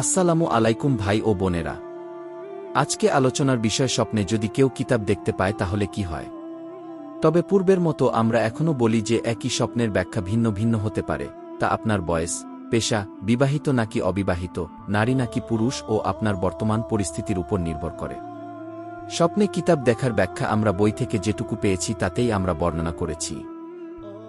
আসসালামু আলাইকুম ভাই ও বোনেরা। আজকে আলোচনার বিষয় স্বপ্নে যদি কেউ কিতাব দেখতে পায় তাহলে কি হয়? তবে পূর্বের মতো আমরা এখনও বলি যে একই স্বপ্নের ব্যাখ্যা ভিন্ন ভিন্ন হতে পারে, তা আপনার বয়স, পেশা, বিবাহিত নাকি অবিবাহিত, নারী নাকি পুরুষ ও আপনার বর্তমান পরিস্থিতির উপর নির্ভর করে। স্বপ্নে কিতাব দেখার ব্যাখ্যা আমরা বই থেকে যেটুকু পেয়েছি তাতেই আমরা বর্ণনা করেছি।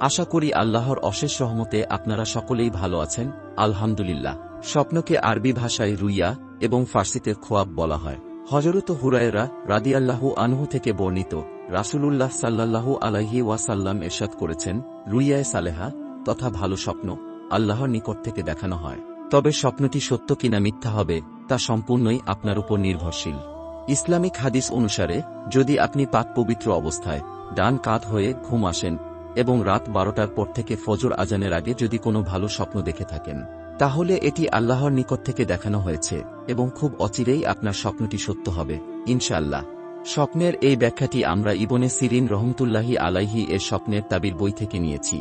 আশা করি আল্লাহর অশেষ রহমতে আপনারা সকলেই ভালো আছেন, আলহামদুলিল্লাহ। স্বপ্নকে আরবি ভাষায় রুইয়া এবং ফার্সিতে খোয়াব বলা হয়। হজরত হুরায়রা রাদিয়াল্লাহু আনহু থেকে বর্ণিত রাসূলুল্লাহ সাল্লাল্লাহু আলাইহি ওয়াসাল্লাম এরশাদ করেছেন, রুইয়ায় সালেহা তথা ভালো স্বপ্ন, আল্লাহর নিকট থেকে দেখানো হয়। তবে স্বপ্নটি সত্য কিনা মিথ্যা হবে, তা সম্পূর্ণই আপনার উপর নির্ভরশীল। ইসলামিক হাদিস অনুসারে, যদি আপনি পাক পবিত্র অবস্থায় ডান কাত হয়ে ঘুম আসেন এবং রাত বারোটার পর থেকে ফজর আজানের আগে যদি কোনো ভালো স্বপ্ন দেখে থাকেন তাহলে এটি আল্লাহর নিকট থেকে দেখানো হয়েছে, এবং খুব অচিরেই আপনার স্বপ্নটি সত্য হবে, ইনশাআল্লাহ। স্বপ্নের এই ব্যাখ্যাটি আমরা ইবনে সিরিন রহমতুল্লাহি আলাইহি এর স্বপ্নের তাবির বই থেকে নিয়েছি।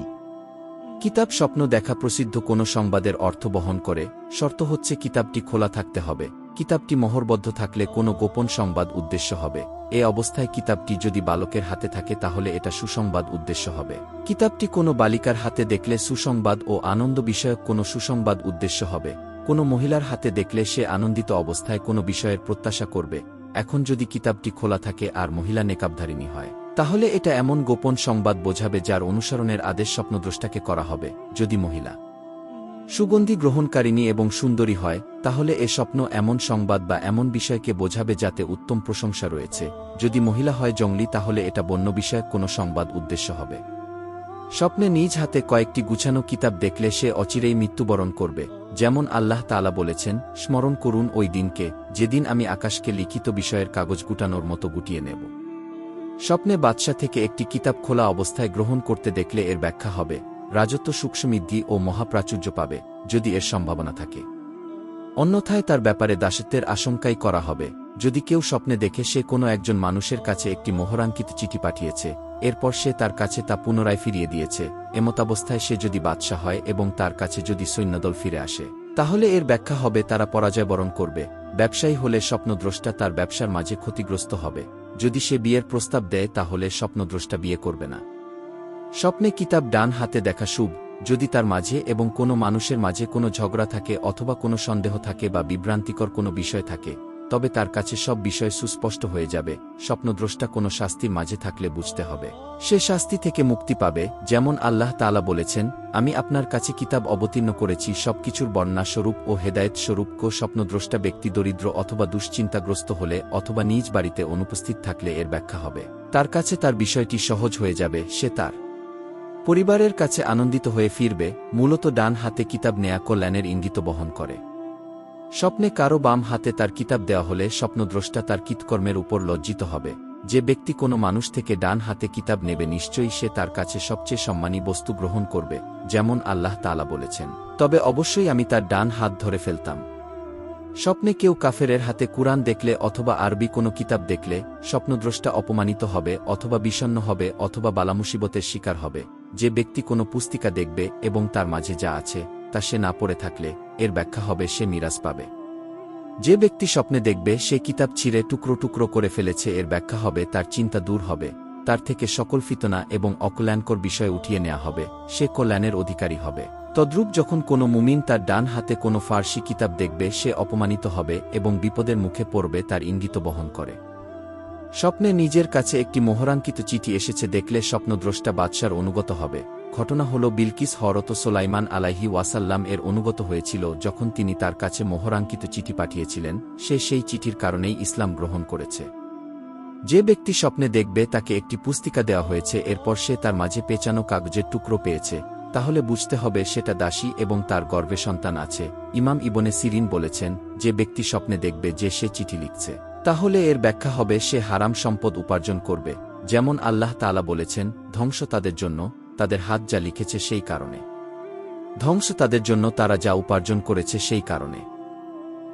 কিতাব স্বপ্ন দেখা প্রসিদ্ধ কোনো সংবাদের অর্থ বহন করে, শর্ত হচ্ছে কিতাবটি খোলা থাকতে হবে। কিতাবটি মোহরবদ্ধ থাকলে কোনো গোপন সংবাদ উদ্দেশ্য হবে। এ অবস্থায় কিতাবটি যদি বালকের হাতে থাকে তাহলে এটা সুসংবাদ উদ্দেশ্য হবে। কিতাবটি কোনো বালিকার হাতে দেখলে সুসংবাদ ও আনন্দ বিষয়ক কোনো সুসংবাদ উদ্দেশ্য হবে। কোনো মহিলার হাতে দেখলে সে আনন্দিত অবস্থায় কোনো বিষয়ের প্রত্যাশা করবে। এখন যদি কিতাবটি খোলা থাকে আর মহিলা নেকাবধারিণী হয়, তাহলে এটা এমন গোপন সংবাদ বোঝাবে যার অনুসরণের আদেশ স্বপ্নদ্রষ্টাকে করা হবে, যদি মহিলা সুগন্ধি গ্রহণকারিণী এবং সুন্দরী হয়, তাহলে এ স্বপ্ন এমন সংবাদ বা এমন বিষয়কে বোঝাবে যাতে উত্তম প্রশংসা রয়েছে। যদি মহিলা হয় জঙ্গলি, তাহলে এটা বন্য বিষয়ক কোনো সংবাদ উদ্দেশ্য হবে। স্বপ্নে নিজ হাতে কয়েকটি গুছানো কিতাব দেখলে সে অচিরেই মৃত্যুবরণ করবে। যেমন আল্লাহ তালা বলেছেন, স্মরণ করুন ওই দিনকে, যেদিন আমি আকাশকে লিখিত বিষয়ের কাগজ গুটানোর মতো গুটিয়ে নেব। স্বপ্নে বাদশা থেকে একটি কিতাব খোলা অবস্থায় গ্রহণ করতে দেখলে এর ব্যাখ্যা হবে রাজত্ব সুখসমৃদ্ধি ও মহাপ্রাচুর্য পাবে, যদি এর সম্ভাবনা থাকে। অন্যথায় তার ব্যাপারে দাসত্বের আশঙ্কাই করা হবে। যদি কেউ স্বপ্নে দেখে সে কোনো একজন মানুষের কাছে একটি মোহরাঙ্কিত চিঠি পাঠিয়েছে, এরপর সে তার কাছে তা পুনরায় ফিরিয়ে দিয়েছে, এমতাবস্থায় সে যদি বাদশা হয় এবং তার কাছে যদি সৈন্যদল ফিরে আসে, তাহলে এর ব্যাখ্যা হবে তারা পরাজয় বরণ করবে। ব্যবসায়ী হলে স্বপ্নদ্রষ্টা তার ব্যবসার মাঝে ক্ষতিগ্রস্ত হবে। যদি সে বিয়ের প্রস্তাব দেয়, তাহলে স্বপ্নদ্রষ্টা বিয়ে করবে না। স্বপ্নে কিতাব ডান হাতে দেখা শুভ, যদি তার মাঝে এবং কোনো মানুষের মাঝে কোনো ঝগড়া থাকে অথবা কোনো সন্দেহ থাকে বা বিভ্রান্তিকর কোনো বিষয় থাকে, তবে তার কাছে সব বিষয় সুস্পষ্ট হয়ে যাবে, স্বপ্নদ্রষ্টা কোনো শাস্তির মাঝে থাকলে বুঝতে হবে। সে শাস্তি থেকে মুক্তি পাবে, যেমন আল্লাহ তালা বলেছেন, আমি আপনার কাছে কিতাব অবতীর্ণ করেছি, সবকিছুর বর্ণনা স্বরূপ ও হেদায়েত স্বরূপ কো স্বপ্নদ্রষ্টা ব্যক্তি দরিদ্র অথবা দুশ্চিন্তাগ্রস্ত হলে অথবা নিজ বাড়িতে অনুপস্থিত থাকলে এর ব্যাখ্যা হবে। তার কাছে তার বিষয়টি সহজ হয়ে যাবে, সে তার পরিবারের কাছে আনন্দিত হয়ে ফিরবে, মূলত ডান হাতে কিতাব নেয়া কল্যাণের ইঙ্গিত বহন করে। স্বপ্নে কারও বাম হাতে তার কিতাব দেওয়া হলে স্বপ্নদ্রষ্টা তার কৃতকর্মের উপর লজ্জিত হবে। যে ব্যক্তি কোনো মানুষ থেকে ডান হাতে কিতাব নেবে নিশ্চয়ই সে তার কাছে সবচেয়ে সম্মানী বস্তু গ্রহণ করবে, যেমন আল্লাহ তালা বলেছেন। তবে অবশ্যই আমি তার ডান হাত ধরে ফেলতাম। স্বপ্নে কেউ কাফেরের হাতে কুরআন দেখলে অথবা আরবি কোনো কিতাব দেখলে, স্বপ্নদ্রষ্টা অপমানিত হবে অথবা বিষণ্ন হবে অথবা বালামুসিবতের শিকার হবে। যে ব্যক্তি কোনো পুস্তিকা দেখবে এবং তার মাঝে যা আছে, তা সে না পড়ে থাকলে, এর ব্যাখ্যা হবে সে মিরাজ পাবে। যে ব্যক্তি স্বপ্নে দেখবে, সে কিতাব ছিঁড়ে টুকরো টুকরো করে ফেলেছে, এর ব্যাখ্যা হবে, তার চিন্তা দূর হবে। তার থেকে সকল ফিতনা এবং অকল্যাণকর বিষয় উঠিয়ে নেওয়া হবে, সে কল্যাণের অধিকারী হবে। তদ্রূপ যখন কোনো মুমিন তার ডান হাতে কোনো ফার্সি কিতাব দেখবে, সে অপমানিত হবে এবং বিপদের মুখে পড়বে, তার ইঙ্গিত বহন করে। স্বপ্নে নিজের কাছে একটি মোহরাঙ্কিত চিঠি এসেছে, দেখলে স্বপ্নদ্রষ্টা বাদশার অনুগত হবে। ঘটনা হল, বিলকিস হরত সোলাইমান আলাহি ওয়াসাল্লাম এর অনুগত হয়েছিল যখন তিনি তার কাছে মোহরাঙ্কিত চিঠি পাঠিয়েছিলেন। সে সেই চিঠির কারণেই ইসলাম গ্রহণ করেছে। যে ব্যক্তি স্বপ্নে দেখবে, তাকে একটি পুস্তিকা দেওয়া হয়েছে, এরপর সে তার মাঝে পেঁচানো কাগজের টুকরো পেয়েছে। তাহলে বুঝতে হবে, সেটা দাসী এবং তার গর্ভে সন্তান আছে। ইমাম ইবনে সিরিন বলেছেন, যে ব্যক্তি স্বপ্নে দেখবে, যে সে চিঠি লিখছে। তাহলে এর ব্যাখ্যা হবে সে হারাম সম্পদ উপার্জন করবে, যেমন আল্লাহ তালা বলেছেন, ধ্বংস তাদের জন্য, তাদের হাত যা লিখেছে সেই কারণে। ধ্বংস তাদের জন্য তারা যা উপার্জন করেছে সেই কারণে।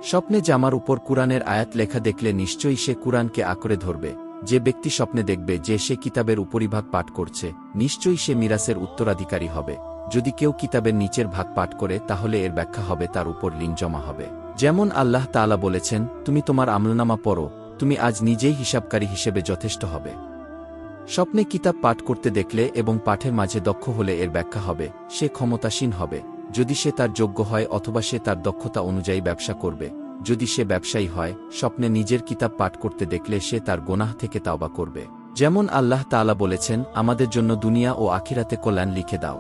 স্বপ্নে জামার উপর কুরআনের আয়াত লেখা দেখলে নিশ্চয়ই সে কুরআনকে আঁকড়ে ধরবে, যে ব্যক্তি স্বপ্নে দেখবে যে সে কিতাবের উপরিভাগ পাঠ করছে, নিশ্চয়ই সে মিরাসের উত্তরাধিকারী হবে। যদি কেউ কিতাবের নিচের ভাগ পাঠ করে, তাহলে এর ব্যাখ্যা হবে তার উপর লিন জমা হবে। যেমন আল্লাহ তাআলা বলেছেন, তুমি তোমার আমলনামা পড়ো, তুমি আজ নিজেই হিসাবকারী হিসেবে যথেষ্ট হবে। স্বপ্নে কিতাব পাঠ করতে দেখলে এবং পাঠের মাঝে দক্ষ হলে এর ব্যাখ্যা হবে, সে ক্ষমতাসীন হবে। যদি সে তার যোগ্য হয় অথবা সে তার দক্ষতা অনুযায়ী ব্যবসা করবে। যদি সে ব্যবসায়ী হয়, স্বপ্নে নিজের কিতাব পাঠ করতে দেখলে সে তার গোনাহ থেকে তাওবা করবে। যেমন আল্লাহ তাআলা বলেছেন, আমাদের জন্য দুনিয়া ও আখিরাতে কল্যাণ লিখে দাও।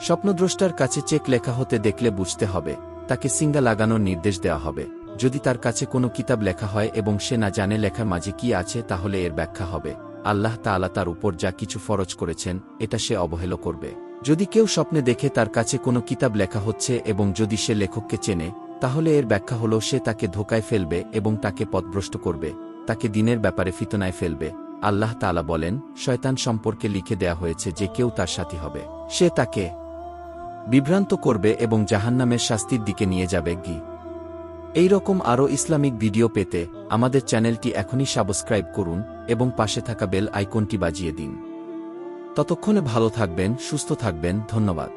স্বপ্নদ্রষ্টার কাছে চেক লেখা হতে দেখলে বুঝতে হবে তাকে সিঙ্গা লাগানোর নির্দেশ দেওয়া হবে। যদি তার কাছে কোনো কিতাব লেখা হয় এবং সে না জানে লেখার মাঝে কি আছে, তাহলে এর ব্যাখ্যা হবে। আল্লাহ তাআলা তার উপর যা কিছু ফরজ করেছেন, এটা সে অবহেল করবে। যদি কেউ স্বপ্নে দেখে তার কাছে কোনো কিতাব লেখা হচ্ছে এবং যদি সে লেখককে চেনে, তাহলে এর ব্যাখ্যা হল সে তাকে ধোকায় ফেলবে এবং তাকে পথভ্রষ্ট করবে, তাকে দিনের ব্যাপারে ফিতনায় ফেলবে। আল্লাহ তাআলা বলেন, শয়তান সম্পর্কে লিখে দেয়া হয়েছে যে কেউ তার সাথী হবে। সে তাকে বিভ্রান্ত করবে এবং জাহান্নামের শাস্তির দিকে নিয়ে যাবে গি। এই রকম আরও ইসলামিক ভিডিও পেতে আমাদের চ্যানেলটি এখনই সাবস্ক্রাইব করুন এবং পাশে থাকা বেল আইকনটি বাজিয়ে দিন। ততক্ষণে ভালো থাকবেন, সুস্থ থাকবেন, ধন্যবাদ।